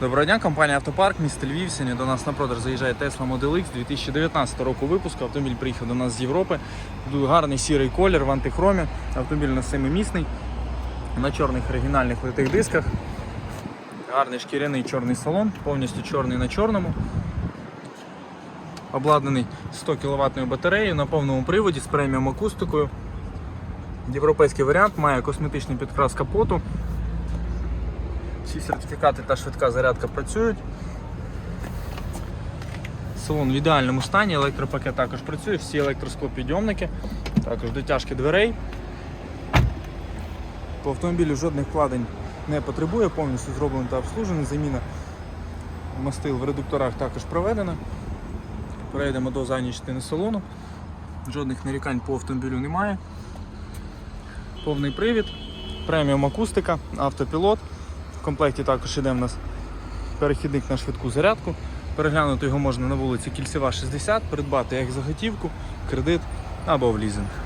Доброго дня, компанія Автопарк, місто Львів. Сьогодні до нас на продаж заїжджає Tesla Model X 2019 року випуску. Автомобіль приїхав до нас з Європи. Гарний сірий колір в антихромі. Автомобіль на семимісний, на чорних оригінальних литих дисках. Гарний шкіряний чорний салон, повністю чорний на чорному. Обладнаний 100 кВт батареєю на повному приводі з преміум акустикою. Європейський варіант має косметичний підкрас капоту. Всі сертифікати та швидка зарядка працюють. Салон в ідеальному стані, електропакет також працює, всі електросклопідйомники, також дотяжки дверей. По автомобілю жодних вкладень не потребує, повністю зроблений та обслужений. Заміна мастил в редукторах також проведена. Перейдемо до задньої частини салону. Жодних нарікань по автомобілю немає. Повний привід, преміум акустика, автопілот. Комплекті також йде в нас перехідник на швидку зарядку. Переглянути його можна на вулиці Кільцева 60, придбати як заготівку, кредит або в лізинг.